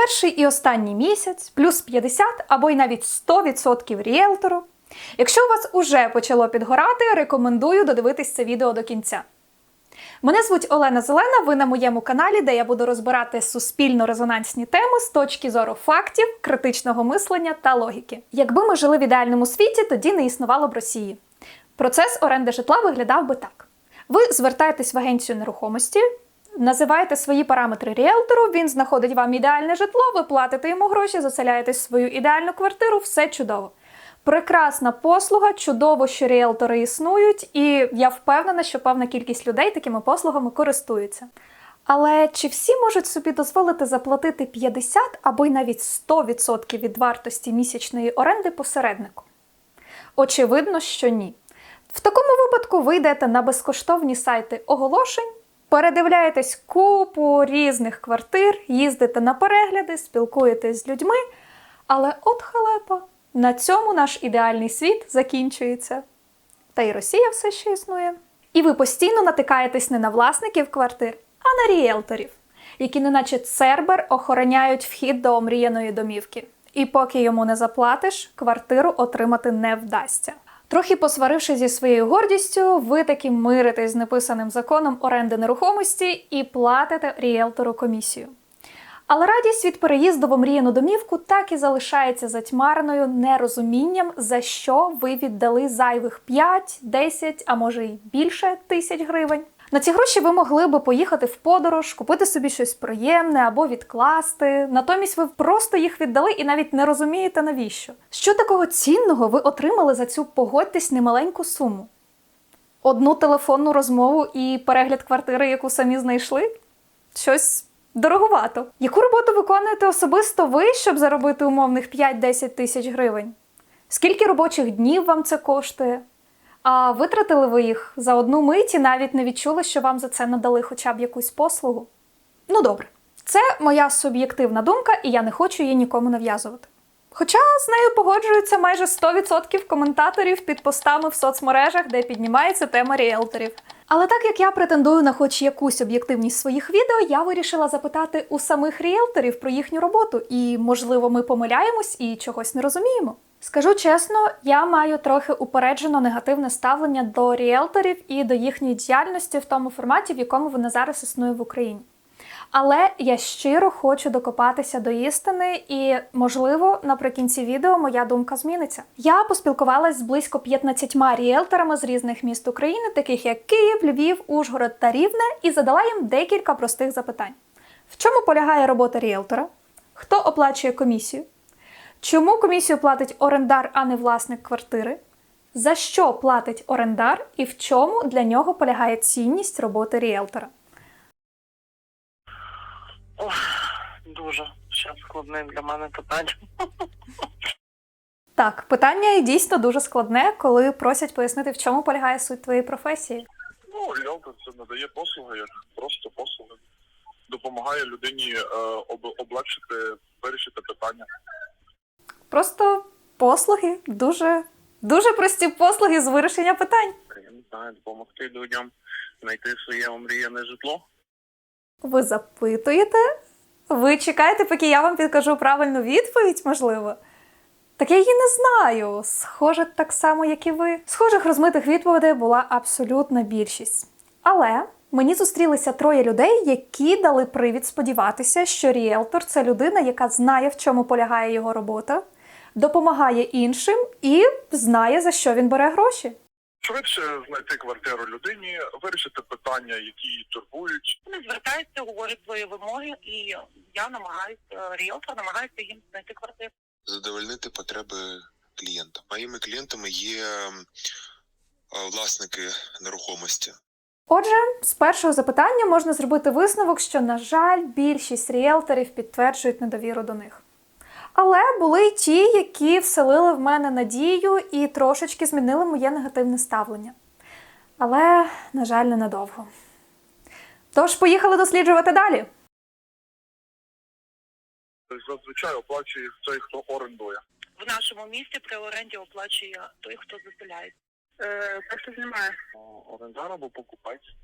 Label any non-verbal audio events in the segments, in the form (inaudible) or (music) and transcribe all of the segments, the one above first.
перший і останній місяць, плюс 50 або й навіть 100% ріелтору. Якщо у вас уже почало підгорати, рекомендую додивитись це відео до кінця. Мене звуть Олена Зелена. Ви на моєму каналі, де я буду розбирати суспільно-резонансні теми з точки зору фактів, критичного мислення та логіки. Якби ми жили в ідеальному світі, тоді не існувало б Росії. Процес оренди житла виглядав би так: ви звертаєтесь в агенцію нерухомості, називаєте свої параметри ріелтору, він знаходить вам ідеальне житло, ви платите йому гроші, заселяєтесь в свою ідеальну квартиру, все чудово. Прекрасна послуга, чудово, що ріелтори існують, і я впевнена, що певна кількість людей такими послугами користуються. Але чи всі можуть собі дозволити заплатити 50 або й навіть 100% від вартості місячної оренди посереднику? Очевидно, що ні. В такому випадку ви йдете на безкоштовні сайти оголошень, передивляєтесь купу різних квартир, їздите на перегляди, спілкуєтесь з людьми, але от халепа, на цьому наш ідеальний світ закінчується. Та й Росія все ще існує. І ви постійно натикаєтесь не на власників квартир, а на ріелторів, які, неначе цербер, охороняють вхід до омріяної домівки. І поки йому не заплатиш, квартиру отримати не вдасться. Трохи посваривши зі своєю гордістю, ви таки миритесь з неписаним законом оренди нерухомості і платите ріелтору комісію. Але радість від переїзду в омріяну домівку так і залишається затьмарною нерозумінням, за що ви віддали зайвих 5, 10, а може й більше тисяч гривень. На ці гроші ви могли би поїхати в подорож, купити собі щось приємне або відкласти. Натомість ви просто їх віддали і навіть не розумієте навіщо. Що такого цінного ви отримали за цю погодьтесь немаленьку суму? Одну телефонну розмову і перегляд квартири, яку самі знайшли? Щось дороговато. Яку роботу виконуєте особисто ви, щоб заробити умовних 5-10 тисяч гривень? Скільки робочих днів вам це коштує? А витратили ви їх за одну мить і навіть не відчули, що вам за це надали хоча б якусь послугу? Ну добре, це моя суб'єктивна думка, і я не хочу її нікому нав'язувати. Хоча з нею погоджуються майже 100% коментаторів під постами в соцмережах, де піднімається тема ріелторів. Але так як я претендую на хоч якусь об'єктивність своїх відео, я вирішила запитати у самих ріелторів про їхню роботу, і, можливо, ми помиляємось і чогось не розуміємо. Скажу чесно, я маю трохи упереджено негативне ставлення до ріелторів і до їхньої діяльності в тому форматі, в якому вона зараз існує в Україні. Але я щиро хочу докопатися до істини, і, можливо, наприкінці відео моя думка зміниться. Я поспілкувалась з близько 15 ріелторами з різних міст України, таких як Київ, Львів, Ужгород та Рівне, і задала їм декілька простих запитань: в чому полягає робота ріелтора? Хто оплачує комісію? Чому комісію платить орендар, а не власник квартири? За що платить орендар і в чому для нього полягає цінність роботи ріелтора? Ох, дуже ще складне для мене питання. Так, питання дійсно дуже складне, коли просять пояснити, в чому полягає суть твоєї професії. Ну, ріелтор це надає послуги, як просто послуги. Допомагає людині е, облегшити, вирішити питання. Просто послуги, дуже, дуже прості послуги з вирішення питань. Я не знаю, допомогти людям знайти своє омріяне житло. Ви запитуєте? Ви чекаєте, поки я вам підкажу правильну відповідь, можливо? Так я її не знаю. Схоже, так само, як і ви. Схожих розмитих відповідей була абсолютна більшість. Але мені зустрілися троє людей, які дали привід сподіватися, що ріелтор це людина, яка знає, в чому полягає його робота, допомагає іншим і знає, за що він бере гроші. Швидше знайти квартиру людині, вирішити питання, які її турбують. Вони звертаються, говорять свої вимоги, і я намагаюся, ріелтор намагається їм знайти квартиру. задовольнити потреби клієнта. Моїми клієнтами є власники нерухомості. Отже, з першого запитання можна зробити висновок, що, на жаль, більшість ріелторів підтверджують недовіру до них. Але були й ті, які вселили в мене надію і трошечки змінили моє негативне ставлення. Але, на жаль, ненадовго. Тож, поїхали досліджувати далі. Зазвичай оплачує той, хто орендує. В нашому місті при оренді оплачує той, хто заселяє. Е, те, хто знімає. Орендар або покупець.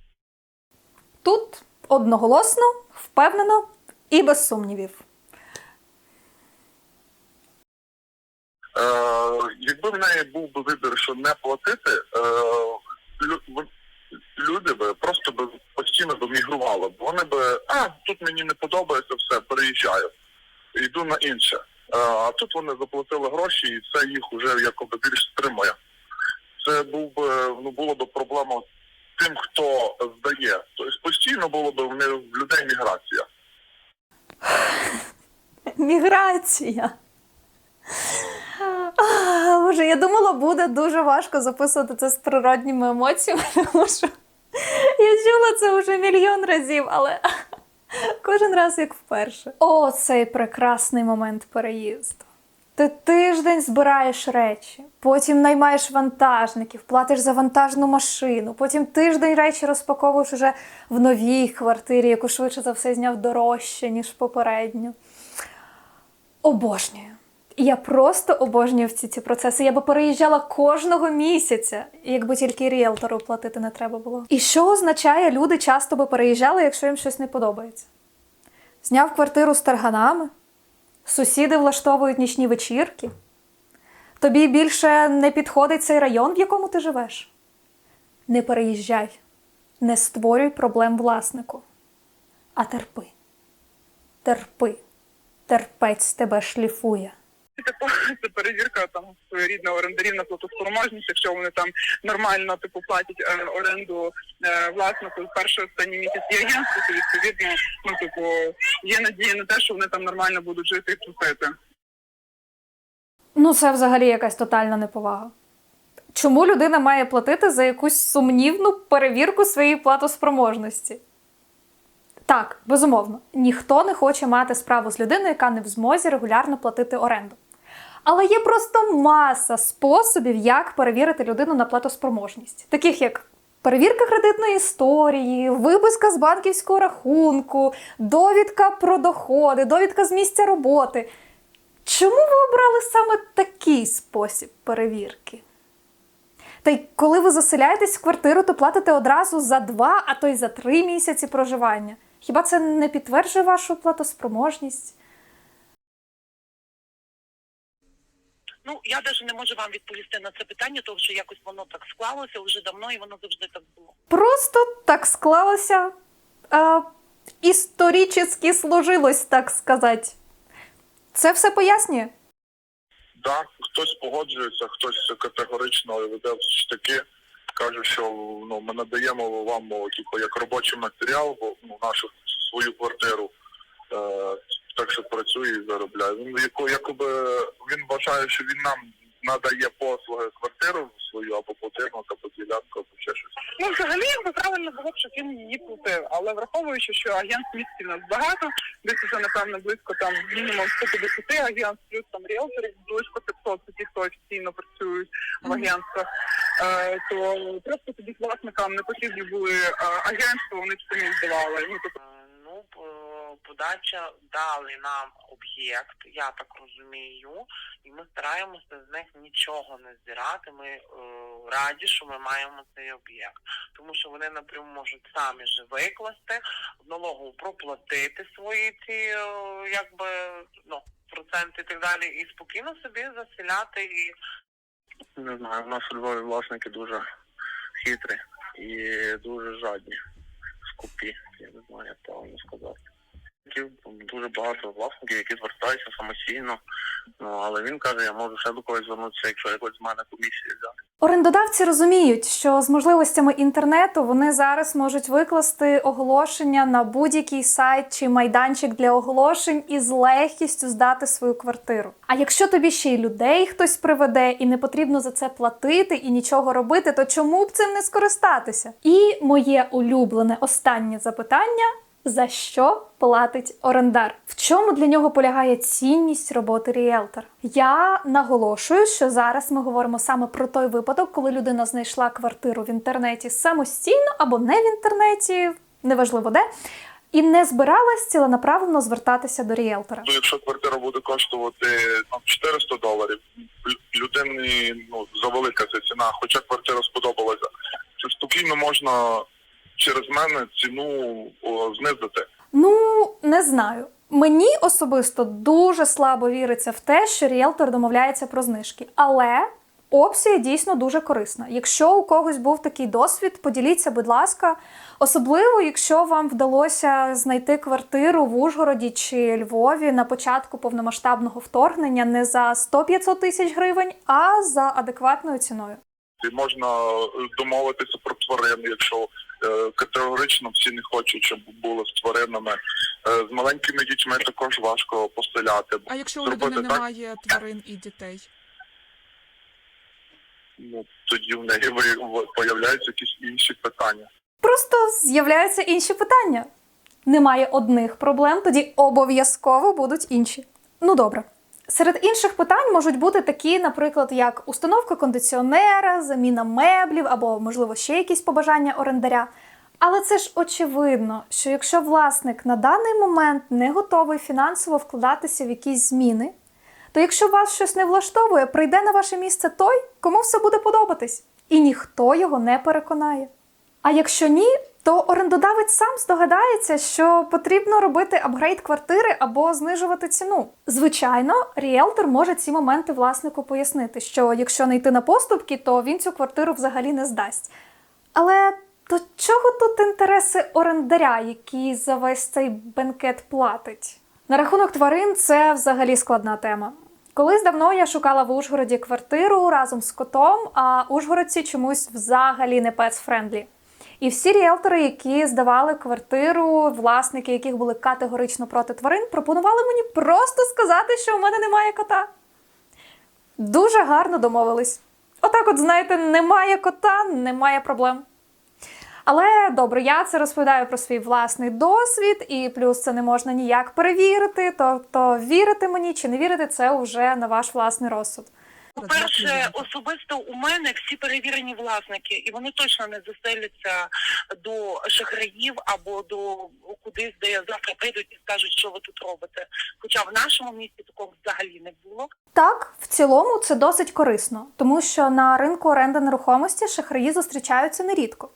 Тут одноголосно, впевнено і без сумнівів. Якби в неї був би вибір, що не платити, е, лю- люди би просто би постійно би мігрували. Бо вони би, а, тут мені не подобається, все, переїжджаю. Йду на інше. Е, а тут вони заплатили гроші і це їх уже якоби більш стримує. Це був би, ну, було б проблема тим, хто здає. Тобто постійно було б в людей міграція. Міграція. А, Боже, я думала, буде дуже важко записувати це з природніми емоціями, (laughs) тому що я чула це вже мільйон разів, але кожен раз як вперше. О, цей прекрасний момент переїзду. Ти тиждень збираєш речі, потім наймаєш вантажників, платиш за вантажну машину, потім тиждень речі розпаковуєш уже в новій квартирі, яку швидше за все зняв дорожче, ніж попередню. Обожнюю. Я просто обожнюю всі ці процеси. Я би переїжджала кожного місяця, якби тільки ріелтору платити не треба було. І що означає, люди часто би переїжджали, якщо їм щось не подобається? Зняв квартиру з тарганами, сусіди влаштовують нічні вечірки. Тобі більше не підходить цей район, в якому ти живеш. Не переїжджай, не створюй проблем власнику, а терпи. Терпи. Терпець тебе шліфує. Типу, це перевірка там своєрідна орендарів на платоспроможність, якщо вони там нормально типу платять е, оренду е, власнику перший останній місяць і агентству, то відповідно, ну типу, є надія на те, що вони там нормально будуть жити і платити. Ну, це взагалі якась тотальна неповага. Чому людина має платити за якусь сумнівну перевірку своєї платоспроможності? Так, безумовно, ніхто не хоче мати справу з людиною, яка не в змозі регулярно платити оренду. Але є просто маса способів, як перевірити людину на платоспроможність, таких як перевірка кредитної історії, виписка з банківського рахунку, довідка про доходи, довідка з місця роботи. Чому ви обрали саме такий спосіб перевірки? Та й коли ви заселяєтесь в квартиру, то платите одразу за два, а то й за три місяці проживання. Хіба це не підтверджує вашу платоспроможність? Ну я навіть не можу вам відповісти на це питання, тому що якось воно так склалося вже давно, і воно завжди так було. Просто так склалося. А, історично сложилось, так сказати. Це все пояснює. Так, хтось погоджується, хтось категорично веде в штики, каже, що ну ми надаємо вам типу, як робочий матеріал, бо ну, нашу свою квартиру. Е, так що працює і заробляє. Він яко, якоби він вважає, що він нам надає послуги квартиру свою або будинок, або ділянку, або ще щось. Ну, взагалі, якби правильно було б, щоб він її платив. Але враховуючи, що агент місті нас багато, десь вже, напевно, близько там мінімум 150 агентств, плюс там ріелторів близько 500, це ті, хто офіційно працюють в агентствах, е, то просто тоді власникам не потрібні були е, агентства, вони самі здавали. Ну, тобто, Е, Ну, подача дали нам об'єкт, я так розумію, і ми стараємося з них нічого не збирати. Ми е, раді, що ми маємо цей об'єкт, тому що вони напряму можуть самі ж викласти в налогу проплатити свої ці е, якби ну проценти і так далі, і спокійно собі заселяти і Не знаю, у нас у Львові власники дуже хитрі і дуже жадні, скупі, я не знаю, як правильно сказати. Такі Дуже багато власників, які звертаються самостійно, ну але він каже, я можу ще до когось звернутися, якщо якось з мене комісія взяти. Орендодавці розуміють, що з можливостями інтернету вони зараз можуть викласти оголошення на будь-який сайт чи майданчик для оголошень і з легкістю здати свою квартиру. А якщо тобі ще й людей хтось приведе і не потрібно за це платити і нічого робити, то чому б цим не скористатися? І моє улюблене останнє запитання. За що платить орендар? В чому для нього полягає цінність роботи ріелтора? Я наголошую, що зараз ми говоримо саме про той випадок, коли людина знайшла квартиру в інтернеті самостійно або не в інтернеті, неважливо де, і не збиралась ціленаправленно звертатися до ріелтора. Ну, якщо квартира буде коштувати ну, 400 доларів, лю- людині ну, завелика ця ціна, хоча квартира сподобалася, це спокійно можна через мене ціну знизити. Ну, не знаю. Мені особисто дуже слабо віриться в те, що ріелтор домовляється про знижки, але опція дійсно дуже корисна. Якщо у когось був такий досвід, поділіться, будь ласка, особливо якщо вам вдалося знайти квартиру в Ужгороді чи Львові на початку повномасштабного вторгнення не за 100-500 тисяч гривень, а за адекватною ціною. І можна е, домовитися про тварин, якщо категорично всі не хочуть, щоб були з тваринами. Е, з маленькими дітьми також важко поселяти. А якщо у людини так? немає тварин і дітей? Ну тоді в неї появляються якісь інші питання. Просто з'являються інші питання. Немає одних проблем, тоді обов'язково будуть інші. Ну добре. Серед інших питань можуть бути такі, наприклад, як установка кондиціонера, заміна меблів або, можливо, ще якісь побажання орендаря. Але це ж очевидно, що якщо власник на даний момент не готовий фінансово вкладатися в якісь зміни, то якщо вас щось не влаштовує, прийде на ваше місце той, кому все буде подобатись, і ніхто його не переконає. А якщо ні, то орендодавець сам здогадається, що потрібно робити апгрейд квартири або знижувати ціну. Звичайно, ріелтор може ці моменти власнику пояснити, що якщо не йти на поступки, то він цю квартиру взагалі не здасть. Але до чого тут інтереси орендаря, який за весь цей бенкет платить? На рахунок тварин це взагалі складна тема. Колись давно я шукала в Ужгороді квартиру разом з котом, а ужгородці чомусь взагалі не пец-френдлі. І всі ріелтори, які здавали квартиру, власники яких були категорично проти тварин, пропонували мені просто сказати, що у мене немає кота. Дуже гарно домовились. Отак, от, знаєте, немає кота, немає проблем. Але добре, я це розповідаю про свій власний досвід, і плюс це не можна ніяк перевірити. Тобто вірити мені чи не вірити, це вже на ваш власний розсуд. По-перше, особисто у мене всі перевірені власники, і вони точно не заселяться до шахраїв або до кудись, де завтра прийдуть і скажуть, що ви тут робите. Хоча в нашому місті такого взагалі не було. Так, в цілому це досить корисно, тому що на ринку оренди нерухомості шахраї зустрічаються нерідко.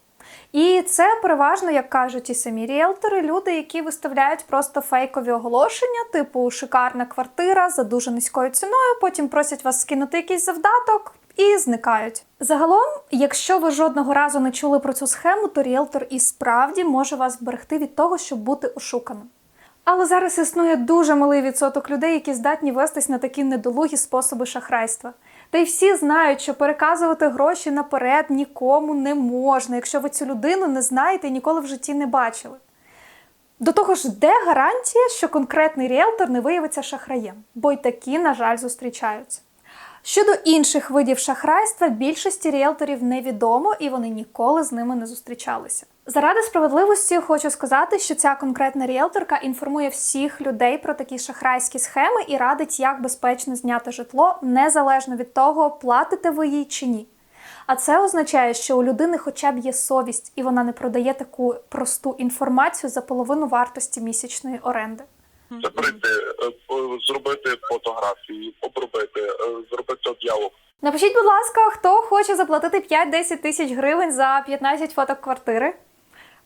І це переважно, як кажуть і самі ріелтори, люди, які виставляють просто фейкові оголошення, типу шикарна квартира за дуже низькою ціною, потім просять вас скинути якийсь завдаток і зникають. Загалом, якщо ви жодного разу не чули про цю схему, то ріелтор і справді може вас вберегти від того, щоб бути ошуканим. Але зараз існує дуже малий відсоток людей, які здатні вестись на такі недолугі способи шахрайства. Та й всі знають, що переказувати гроші наперед нікому не можна, якщо ви цю людину не знаєте і ніколи в житті не бачили. До того ж, де гарантія, що конкретний ріелтор не виявиться шахраєм? Бо й такі, на жаль, зустрічаються. Щодо інших видів шахрайства, більшості ріелторів невідомо і вони ніколи з ними не зустрічалися. Заради справедливості хочу сказати, що ця конкретна ріелторка інформує всіх людей про такі шахрайські схеми і радить, як безпечно зняти житло, незалежно від того, платите ви їй чи ні. А це означає, що у людини хоча б є совість, і вона не продає таку просту інформацію за половину вартості місячної оренди. Це прийти, е, зробити фотографії, обробити, е, зробити об'яву. Напишіть, будь ласка, хто хоче заплатити 5-10 тисяч гривень за 15 фоток квартири.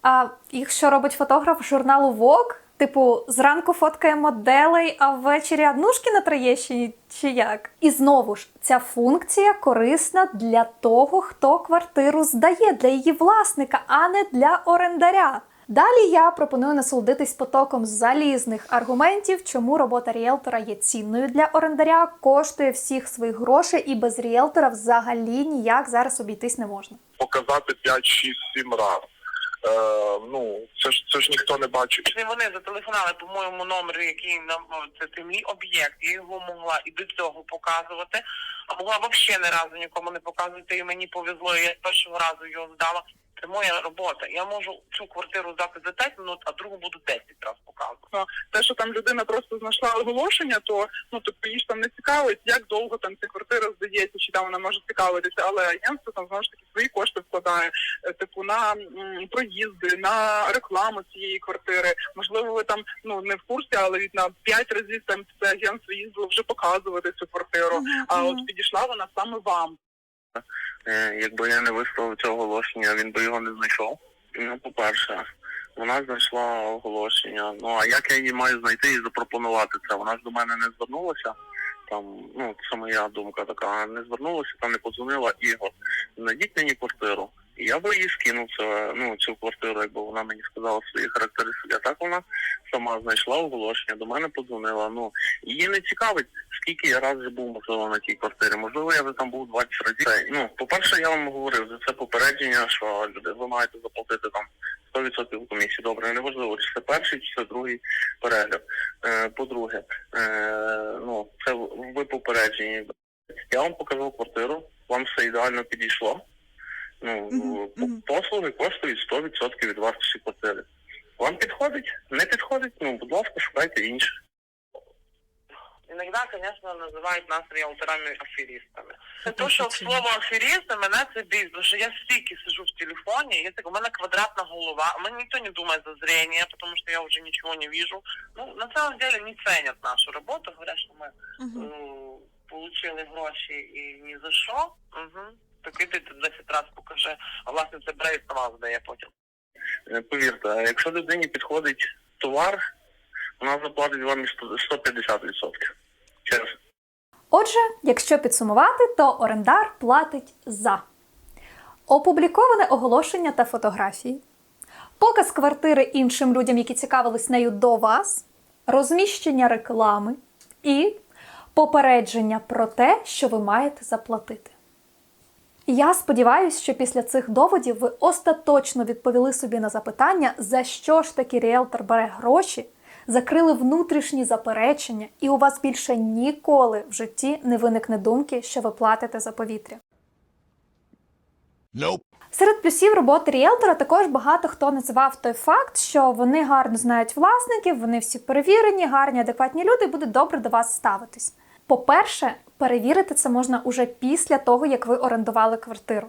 А їх що робить фотограф журналу Vogue? Типу, зранку фоткає моделей, а ввечері однушки на Троєщині чи як? І знову ж, ця функція корисна для того, хто квартиру здає, для її власника, а не для орендаря. Далі я пропоную насолодитись потоком залізних аргументів, чому робота ріелтора є цінною для орендаря, коштує всіх своїх грошей, і без ріелтора взагалі ніяк зараз обійтись не можна. Показати 5, 6, 7 разів. Е, ну, це ж це ж ніхто не бачить. Вони зателефонували по моєму номеру, який нам це, це мій об'єкт, я його могла і до цього показувати, а могла взагалі не разу нікому не показувати, і мені повезло, і я першого разу його здала. Це моя робота. Я можу цю квартиру здати за 5 минут, а другу буду 10 разів показувати. те, що там людина просто знайшла оголошення, то ну тобто її ж там не цікавить, як довго там ця квартира здається, чи там вона може цікавитися, але агентство там знову ж таки свої кошти вкладає, е, типу на м, проїзди, на рекламу цієї квартири. Можливо, ви там ну не в курсі, але від на п'ять разів там це агентство їздило вже показувати цю квартиру. А от підійшла вона саме вам. Е, Якби я не висловив цього оголошення, він би його не знайшов. Ну, по-перше, Вона знайшла оголошення. Ну а як я її маю знайти і запропонувати це? Вона ж до мене не звернулася. Там, ну, це моя думка така, не звернулася, там не подзвонила Ігор. Знайдіть мені квартиру. Я би їй скинув це, ну, цю квартиру, якби вона мені сказала свої характеристики. А так вона сама знайшла оголошення, до мене подзвонила. Ну, її не цікавить, скільки я раз вже був, можливо, на тій квартирі. Можливо, я вже там був 20 разів. Ну, по-перше, я вам говорив, за це попередження, що люди, ви маєте заплатити там 100% комісії. Добре, неважливо, чи це перший, чи це другий перегляд. Е, по-друге, е, ну, це ви попереджені. Я вам показав квартиру, вам все ідеально підійшло. Ну, по- послуги коштують 100% від вартості квартири. Вам підходить? Не підходить? Ну, будь ласка, шукайте інше. Иногда, конечно, називають нас риэлторами-аферістами. То, що слово аферісти, мене це бісить, тому що я стільки сижу в телефоні, я так, у мене квадратна голова, у мене ніхто не думає за зрение, тому що я вже нічого не вижу. Ну, на самом деле не ценят нашу роботу, говорять, що ми получили гроші і ні за що. Угу. Так іди ти 10 разів покажи, а власне це брейд сама здає потім. Е, Повірте, а якщо людині підходить товар, вона заплатить вам 150%. Чесно. Отже, якщо підсумувати, то орендар платить за опубліковане оголошення та фотографії, показ квартири іншим людям, які цікавились нею до вас, розміщення реклами і попередження про те, що ви маєте заплатити. Я сподіваюся, що після цих доводів ви остаточно відповіли собі на запитання, за що ж таки ріелтор бере гроші, закрили внутрішні заперечення, і у вас більше ніколи в житті не виникне думки, що ви платите за повітря. Серед плюсів роботи ріелтора також багато хто називав той факт, що вони гарно знають власників, вони всі перевірені, гарні, адекватні люди будуть добре до вас ставитись. По-перше, перевірити це можна уже після того, як ви орендували квартиру.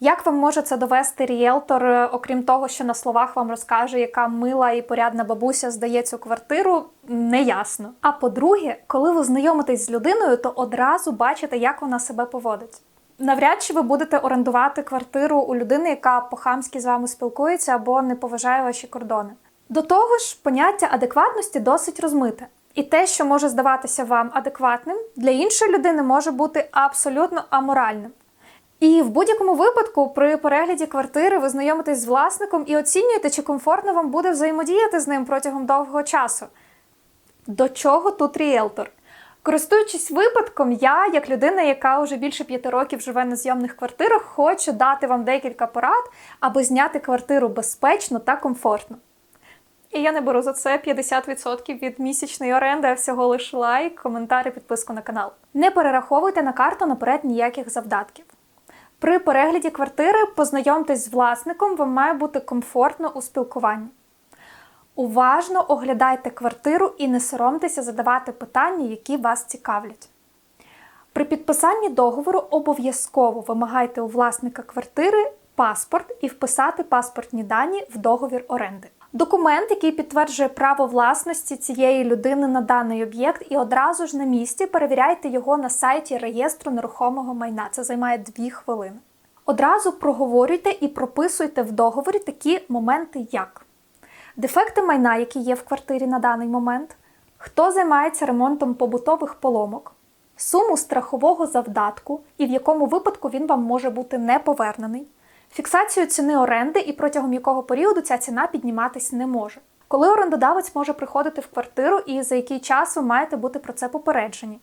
Як вам може це довести ріелтор, е, окрім того, що на словах вам розкаже, яка мила і порядна бабуся здає цю квартиру, неясно. А по-друге, коли ви знайомитесь з людиною, то одразу бачите, як вона себе поводить. Навряд чи ви будете орендувати квартиру у людини, яка по-хамськи з вами спілкується або не поважає ваші кордони. До того ж, поняття адекватності досить розмите. І те, що може здаватися вам адекватним, для іншої людини може бути абсолютно аморальним. І в будь-якому випадку, при перегляді квартири ви знайомитесь з власником і оцінюєте, чи комфортно вам буде взаємодіяти з ним протягом довгого часу. До чого тут ріелтор? Користуючись випадком, я, як людина, яка вже більше п'яти років живе на зйомних квартирах, хочу дати вам декілька порад, аби зняти квартиру безпечно та комфортно. І я не беру за це 50% від місячної оренди, а всього лише лайк, коментар і підписку на канал. Не перераховуйте на карту наперед ніяких завдатків. При перегляді квартири познайомтесь з власником, вам має бути комфортно у спілкуванні. Уважно оглядайте квартиру і не соромтеся задавати питання, які вас цікавлять. При підписанні договору обов'язково вимагайте у власника квартири паспорт і вписати паспортні дані в договір оренди. Документ, який підтверджує право власності цієї людини на даний об'єкт, і одразу ж на місці перевіряйте його на сайті реєстру нерухомого майна. Це займає 2 хвилини. Одразу проговорюйте і прописуйте в договорі такі моменти, як дефекти майна, які є в квартирі на даний момент, хто займається ремонтом побутових поломок, суму страхового завдатку і в якому випадку він вам може бути не повернений, фіксацію ціни оренди і протягом якого періоду ця ціна підніматись не може. Коли орендодавець може приходити в квартиру і за який час ви маєте бути про це попереджені.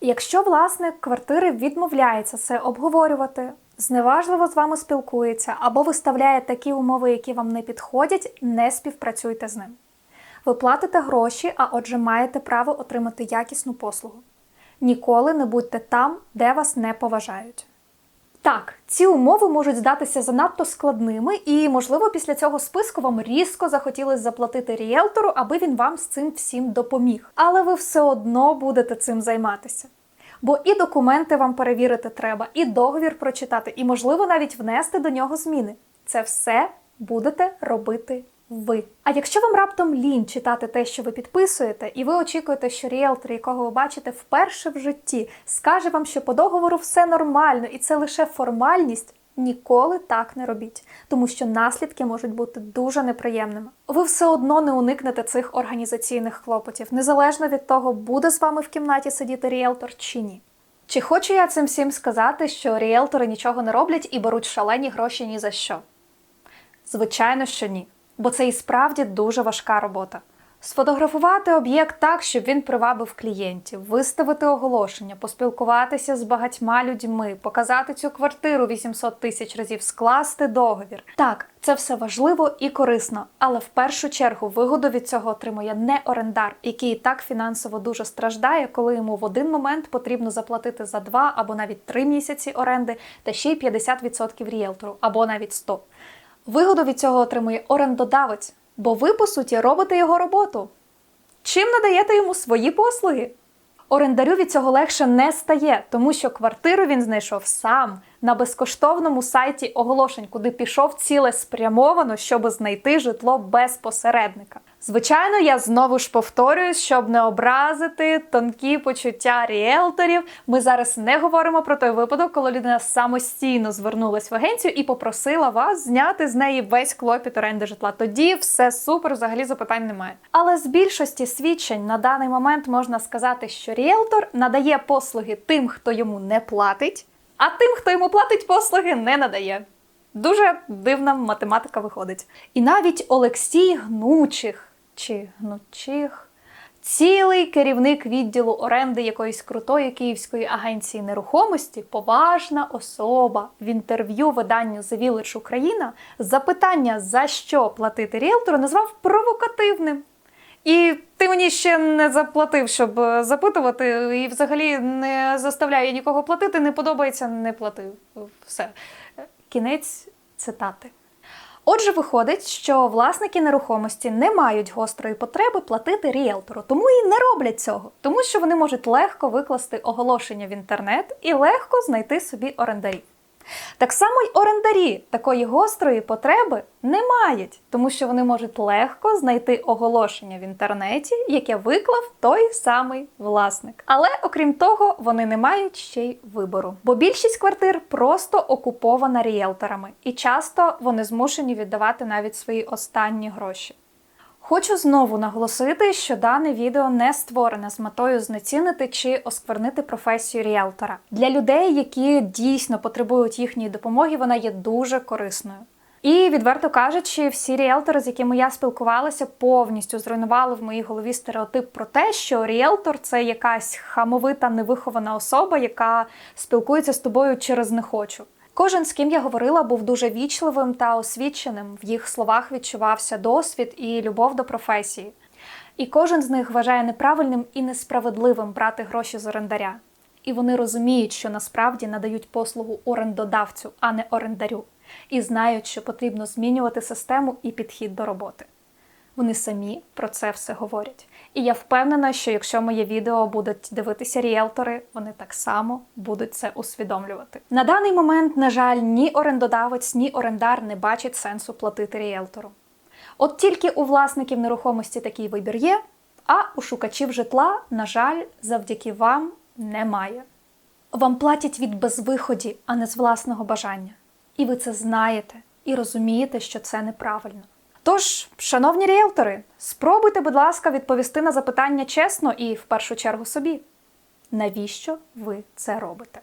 Якщо власник квартири відмовляється це обговорювати, зневажливо з вами спілкується або виставляє такі умови, які вам не підходять, не співпрацюйте з ним. Ви платите гроші, а отже, маєте право отримати якісну послугу. Ніколи не будьте там, де вас не поважають. Так, ці умови можуть здатися занадто складними, і, можливо, після цього списку вам різко захотілося заплатити ріелтору, аби він вам з цим всім допоміг. Але ви все одно будете цим займатися. Бо і документи вам перевірити треба, і договір прочитати, і, можливо, навіть внести до нього зміни. Це все будете робити ви. А якщо вам раптом лінь читати те, що ви підписуєте, і ви очікуєте, що ріелтор, якого ви бачите вперше в житті, скаже вам, що по договору все нормально і це лише формальність, Ніколи так не робіть, тому що наслідки можуть бути дуже неприємними. Ви все одно не уникнете цих організаційних клопотів, незалежно від того, буде з вами в кімнаті сидіти ріелтор чи ні. Чи хочу я цим всім сказати, що ріелтори нічого не роблять і беруть шалені гроші ні за що? Звичайно, що ні, бо це і справді дуже важка робота. Сфотографувати об'єкт так, щоб він привабив клієнтів, виставити оголошення, поспілкуватися з багатьма людьми, показати цю квартиру 800 тисяч разів, скласти договір. Так, це все важливо і корисно, але в першу чергу вигоду від цього отримує не орендар, який і так фінансово дуже страждає, коли йому в один момент потрібно заплатити за два або навіть три місяці оренди та ще й 50% ріелтору або навіть 100%. Вигоду від цього отримує орендодавець, бо ви, по суті, робите його роботу. Чим надаєте йому свої послуги? Орендарю від цього легше не стає, тому що квартиру він знайшов сам на безкоштовному сайті оголошень, куди пішов цілеспрямовано, щоб знайти житло без посередника. Звичайно, я знову ж повторююсь, щоб не образити тонкі почуття ріелторів. Ми зараз не говоримо про той випадок, коли людина самостійно звернулась в агенцію і попросила вас зняти з неї весь клопіт оренди житла. Тоді все супер, взагалі запитань немає. Але з більшості свідчень на даний момент можна сказати, що ріелтор надає послуги тим, хто йому не платить, а тим, хто йому платить послуги, не надає. Дуже дивна математика виходить. І навіть Олексій Гнучих чи Гнучих, цілий керівник відділу оренди якоїсь крутої київської агенції нерухомості, поважна особа в інтерв'ю виданню The Village Україна запитання, за що платити ріелтору, назвав провокативним. І ти мені ще не заплатив, щоб е, запитувати, і взагалі не заставляє нікого платити, не подобається, не платив. Все. Кінець цитати. Отже, виходить, що власники нерухомості не мають гострої потреби платити ріелтору, тому і не роблять цього, тому що вони можуть легко викласти оголошення в інтернет і легко знайти собі орендарів. Так само й орендарі такої гострої потреби не мають, тому що вони можуть легко знайти оголошення в інтернеті, яке виклав той самий власник. Але окрім того, вони не мають ще й вибору. Бо більшість квартир просто окупована ріелторами, і часто вони змушені віддавати навіть свої останні гроші. Хочу знову наголосити, що дане відео не створене з метою знецінити чи осквернити професію ріелтора. Для людей, які дійсно потребують їхньої допомоги, вона є дуже корисною. І відверто кажучи, всі ріелтори, з якими я спілкувалася, повністю зруйнували в моїй голові стереотип про те, що ріелтор це якась хамовита, невихована особа, яка спілкується з тобою через не хочу. Кожен, з ким я говорила, був дуже вічливим та освіченим. В їх словах відчувався досвід і любов до професії. І кожен з них вважає неправильним і несправедливим брати гроші з орендаря. І вони розуміють, що насправді надають послугу орендодавцю, а не орендарю, і знають, що потрібно змінювати систему і підхід до роботи. Вони самі про це все говорять. І я впевнена, що якщо моє відео будуть дивитися ріелтори, вони так само будуть це усвідомлювати. На даний момент, на жаль, ні орендодавець, ні орендар не бачать сенсу платити ріелтору. От тільки у власників нерухомості такий вибір є, а у шукачів житла, на жаль, завдяки вам немає. Вам платять від безвиході, а не з власного бажання. І ви це знаєте і розумієте, що це неправильно. Тож, шановні ріелтори, спробуйте, будь ласка, відповісти на запитання чесно і в першу чергу собі. Навіщо ви це робите?